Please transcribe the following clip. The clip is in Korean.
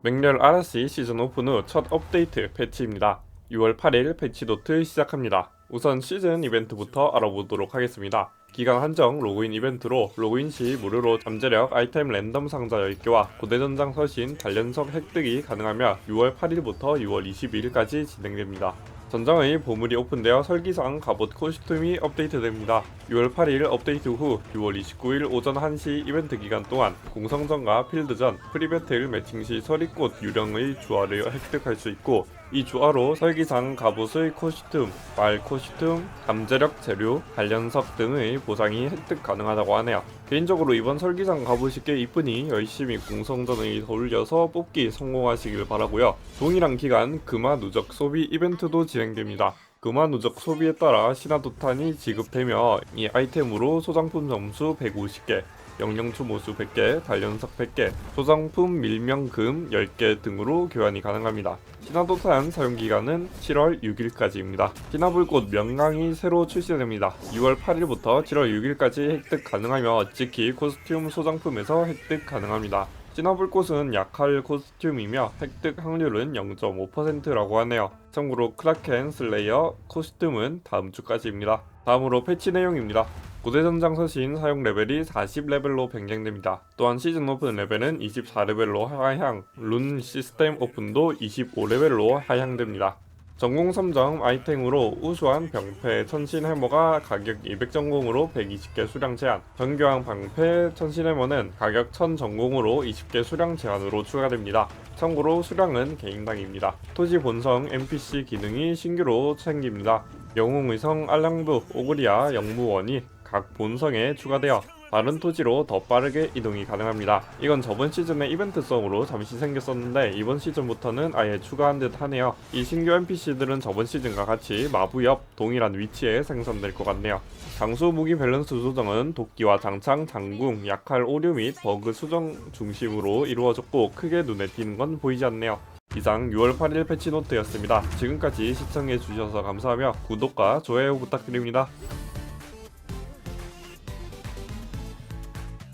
맹렬 RC 시즌 오픈 후 첫 업데이트 패치입니다. 6월 8일 패치노트 시작합니다. 우선 시즌 이벤트부터 알아보도록 하겠습니다. 기간 한정 로그인 이벤트로 로그인 시 무료로 잠재력 아이템 랜덤 상자 10개와 고대전장 서신 단련석 획득이 가능하며 6월 8일부터 6월 22일까지 진행됩니다. 전장의 보물이 오픈되어 설기상 갑옷 코스튬이 업데이트됩니다. 6월 8일 업데이트 후 6월 29일 오전 1시 이벤트 기간 동안 공성전과 필드전, 프리배틀 매칭 시 서리꽃 유령의 주화를 획득할 수 있고 이 주화로 설기상 갑옷의 코스튬, 말 코스튬, 잠재력 재료, 단련석 등의 보상이 획득 가능하다고 하네요. 개인적으로 이번 설기상 갑옷이 꽤 이쁘니 열심히 공성전의 돌려서 뽑기 성공하시길 바라고요. 동일한 기간 금화 누적 소비 이벤트도 진행됩니다. 금화 누적 소비에 따라 신화도탄이 지급되며 이 아이템으로 소장품 점수 150개, 영영초 모수 100개, 단련석 100개, 소장품 밀명금 10개 등으로 교환이 가능합니다. 신화도탄 사용기간은 7월 6일까지입니다. 신화불꽃 명강이 새로 출시됩니다. 6월 8일부터 7월 6일까지 획득 가능하며 지키 코스튬 소장품에서 획득 가능합니다. 진화불꽃은 약할 코스튬이며 획득 확률은 0.5%라고 하네요. 참고로 크라켄 슬레이어 코스튬은 다음 주까지입니다. 다음으로 패치 내용입니다. 고대전장 서신 사용 레벨이 40레벨로 변경됩니다. 또한 시즌 오픈 레벨은 24레벨로 하향, 룬 시스템 오픈도 25레벨로 하향됩니다. 전공 3점 아이템으로 우수한 병패 천신 해머가 가격 200 전공으로 120개 수량 제한, 정교한 방패 천신 해머는 가격 1000 전공으로 20개 수량 제한으로 추가됩니다. 참고로 수량은 개인당입니다. 토지 본성 NPC 기능이 신규로 생깁니다. 영웅의성 알랑부 오그리아 영무원이 각 본성에 추가되어 다른 토지로 더 빠르게 이동이 가능합니다. 이건 저번 시즌의 이벤트성으로 잠시 생겼었는데 이번 시즌부터는 아예 추가한 듯 하네요. 이 신규 NPC들은 저번 시즌과 같이 마부 옆 동일한 위치에 생성될 것 같네요. 장수 무기 밸런스 조정은 도끼와 장창, 장궁, 약할 오류 및 버그 수정 중심으로 이루어졌고 크게 눈에 띄는 건 보이지 않네요. 이상 6월 8일 패치노트였습니다. 지금까지 시청해주셔서 감사하며 구독과 좋아요 부탁드립니다.